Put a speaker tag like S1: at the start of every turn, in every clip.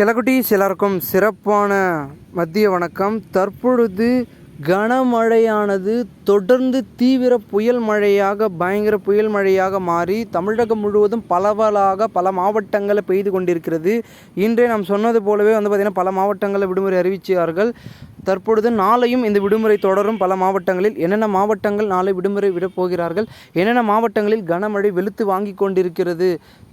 S1: செலகுட்டீஸ் எல்லாருக்கும் சிறப்பான மதிய வணக்கம். தற்பொழுது கனமழையானது. தொடர்ந்து தீவிர புயல் மழையாக பயங்கர புயல் மழையாக மாறி தமிழகம் முழுவதும் பலவலாக பல மாவட்டங்களில் பெய்து கொண்டிருக்கிறது. இன்றே நாம் சொன்னது போலவே வந்து பார்த்திங்கன்னா பல மாவட்டங்களில் விடுமுறை அறிவிச்சார்கள். தற்பொழுது நாளையும் இந்த விடுமுறை தொடரும். பல மாவட்டங்களில் என்னென்ன மாவட்டங்கள் நாளை விடுமுறை விடப் போகிறார்கள்? என்னென்ன மாவட்டங்களில் கனமழை வெளுத்து வாங்கி கொண்டிருக்கிறது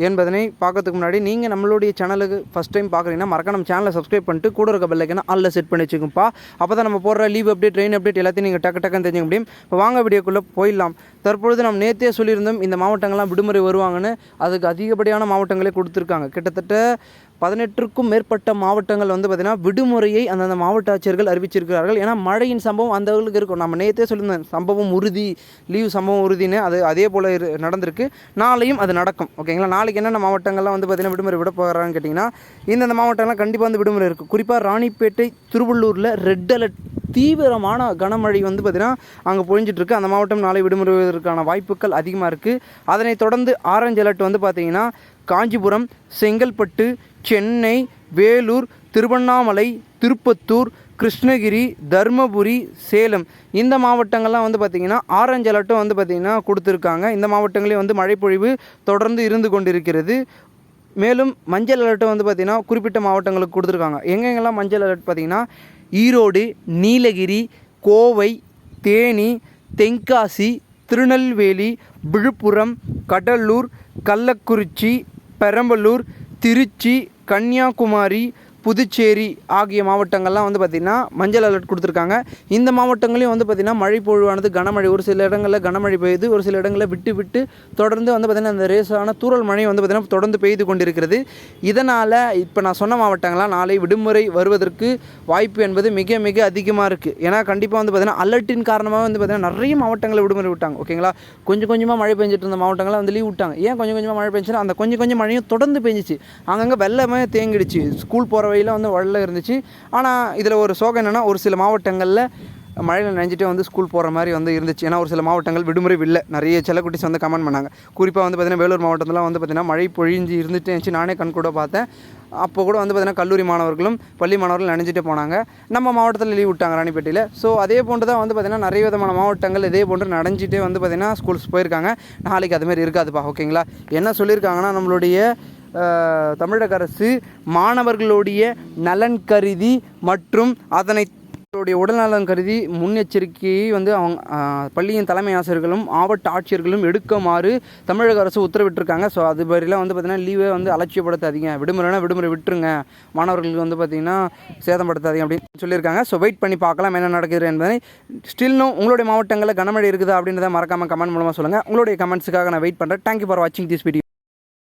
S1: என்பதனை பார்க்கறதுக்கு முன்னாடி நீங்கள் நம்மளுடைய சேனலுக்கு ஃபஸ்ட் டைம் பார்க்குறீங்கன்னா மறக்க நம்ம சேனலை சப்ஸ்கிரைப் பண்ணிட்டு கூட இருக்க பெல்லைக்கனா அல்ல செட் பண்ணி வச்சுக்கோப்பா அப்போ தான் நம்ம போடுற லீவ் அப்டேட் ட்ரெயின் அப்டேட் எல்லாத்தையும் நீங்கள் டக்கு டக்குன்னு தெரிஞ்சுக்க முடியும். இப்போ வாங்க வீடியோக்குள்ளே போயிடலாம். தற்பொழுது நாம் நேற்றே சொல்லியிருந்தோம் இந்த மாவட்டங்கள்லாம் விடுமுறை வருவாங்கன்னு. அதுக்கு அதிகப்படியான மாவட்டங்களே கொடுத்துருக்காங்க. கிட்டத்தட்ட பதினெட்டுக்கும் மேற்பட்ட மாவட்டங்கள் வந்து பார்த்திங்கன்னா விடுமுறையை அந்தந்த மாவட்ட ஆட்சியர்கள் அறிவிச்சிருக்கிறார்கள். ஏன்னா மழையின் சம்பவம் அந்த அளவுக்கு இருக்கும். நம்ம நேற்றே சொல்லியிருந்தேன் சம்பவம் உறுதி லீவ் சம்பவம் உறுதின்னு அது அதே போல் இரு நடந்திருக்கு. நாளையும் அது நடக்கும். ஓகேங்களா? நாளைக்கு என்னென்ன மாவட்டங்கள்லாம் வந்து பார்த்திங்கன்னா விடுமுறை விட போகிறான்னு கேட்டிங்கன்னா இந்தந்த மாவட்டங்கள்லாம் கண்டிப்பாக வந்து விடுமுறை இருக்குது குறிப்பாக ராணிப்பேட்டை திருவள்ளூரில் ரெட் அலர்ட் தீவிரமான கனமழை வந்து பார்த்திங்கன்னா அங்கே பொழிஞ்சிட்ருக்கு. அந்த மாவட்டம் நாளை விடுமுறைவதற்கான வாய்ப்புகள் அதிகமாக இருக்குது அதனைத் தொடர்ந்து ஆரஞ்சு அலர்ட் வந்து பார்த்திங்கன்னா காஞ்சிபுரம் செங்கல்பட்டு சென்னை வேலூர் திருவண்ணாமலை திருப்பத்தூர் கிருஷ்ணகிரி தருமபுரி சேலம். இந்த மாவட்டங்கள்லாம் வந்து பார்த்திங்கன்னா ஆரஞ்சு அலர்ட்டும் வந்து பார்த்திங்கன்னா கொடுத்துருக்காங்க. இந்த மாவட்டங்களே வந்து மழைப்பொழிவு தொடர்ந்து இருந்து கொண்டிருக்கிறது. மேலும் மஞ்சள் அலர்ட்டும் வந்து பார்த்திங்கன்னா குறிப்பிட்ட மாவட்டங்களுக்கு கொடுத்துருக்காங்க. எங்கெங்கெல்லாம் மஞ்சள் அலர்ட் பார்த்திங்கன்னா ஈரோடு நீலகிரி கோவை தேனி தென்காசி திருநெல்வேலி விழுப்புரம் கடலூர் கள்ளக்குறிச்சி பெரம்பலூர் திருச்சி கன்னியாகுமரி புதுச்சேரி ஆகிய மாவட்டங்கள்லாம் வந்து பார்த்திங்கன்னா மஞ்சள் அலர்ட் கொடுத்துருக்காங்க. இந்த மாவட்டங்களையும் வந்து பார்த்திங்கன்னா மழை பொழிவானது கனமழை. ஒரு சில இடங்களில் கனமழை பெய்யுது ஒரு சில இடங்களில் விட்டு விட்டு தொடர்ந்து வந்து பார்த்திங்கன்னா அந்த ரேஸான தூறல் மழை வந்து பார்த்திங்கன்னா தொடர்ந்து பெய்து கொண்டிருக்கிறது. இதனால் இப்போ நான் சொன்ன மாவட்டங்கள்லாம் நாளை விடுமுறை வருவதற்கு வாய்ப்பு என்பது மிக மிக அதிகமாக இருக்குது ஏன்னா கண்டிப்பாக வந்து பார்த்திங்கன்னா அலர்ட்டின் காரணமாக வந்து பார்த்திங்கன்னா நிறைய மாவட்டங்களில் விடுமுறை விட்டாங்க. ஓகேங்களா? கொஞ்சம் கொஞ்சமாக மழை பெஞ்சிட்டு இருந்த மாவட்டங்களை வந்து லீவ் விட்டாங்க. ஏன் கொஞ்சம் கொஞ்சமாக மழை பெஞ்சுன்னா அந்த கொஞ்சம் கொஞ்சம் மழையும் தொடர்ந்து பெஞ்சிச்சு. அங்கங்கே வெள்ளமே தேங்கிடுச்சு. ஸ்கூல் போகிற வழியில் வந்து வெள்ளம் இருந்துச்சு. ஆனால் இதில் ஒரு சோகம் என்னென்னா ஒரு சில மாவட்டங்களில் மழையில் நினைஞ்சிட்டே வந்து ஸ்கூல் போகிற மாதிரி வந்து இருந்துச்சு. ஏன்னா ஒரு சில மாவட்டங்கள் விடுமுறை இல்லை நிறைய செல்லக்குட்டிஸ் வந்து கமெண்ட் பண்ணாங்க. குறிப்பாக வந்து பார்த்திங்கன்னா வேலூர் மாவட்டத்தில் வந்து பார்த்திங்கன்னா மழை பொழிஞ்சு இருந்துட்டு இருந்துச்சு. நானே கண் கூட பார்த்தேன். அப்போ கூட வந்து பார்த்திங்கன்னா கல்லூரி மாணவர்களும் பள்ளி மாணவர்களும் நினைஞ்சிட்டு போனாங்க. நம்ம மாவட்டத்தில் லீவ் விட்டாங்க ராணிப்பேட்டையில். ஸோ அதே போன்று தான் வந்து பார்த்திங்கன்னா நிறைய விதமான மாவட்டங்கள் இதே போன்று நனைஞ்சிட்டே வந்து பார்த்திங்கன்னா ஸ்கூல்ஸ் போயிருக்காங்க. நாளைக்கு அதுமாரி இருக்காதுப்பா ஓகேங்களா என்ன சொல்லியிருக்காங்கன்னா நம்மளுடைய தமிழக அரசு மாணவர்களுடைய நலன் கருதி மற்றும் அதனை அவருடைய உடல்நலம் கருதி முன்னெச்சரிக்கையை வந்து அவங்க பள்ளியின் தலைமை ஆசிரியர்களும் மாவட்ட ஆட்சியர்களும் எடுக்குமாறு தமிழக அரசு உத்தரவிட்டிருக்காங்க. ஸோ அது மாதிரிலாம் வந்து பார்த்திங்கன்னா லீவை வந்து அலட்சியப்படுத்தாதீங்க. விடுமுறைனா விடுமுறை விட்டுருங்க. மாணவர்களுக்கு வந்து பார்த்திங்கன்னா சேதப்படுத்தாதீங்க அப்படின்னு சொல்லியிருக்காங்க. ஸோ வெயிட் பண்ணி பார்க்கலாம் என்ன நடக்குது என்பதை. ஸ்டில்னும் உங்களுடைய மாவட்டங்களில் கனமழை இருக்குதா அப்படின்றத மறக்காமல் கமெண்ட் மூலமாக சொல்லுங்கள் உங்களுடைய கமெண்ட்ஸுக்காக நான் வெயிட் பண்ணுறேன் தேங்க்யூ ஃபார் வாட்சிங் திஸ் வீடியோ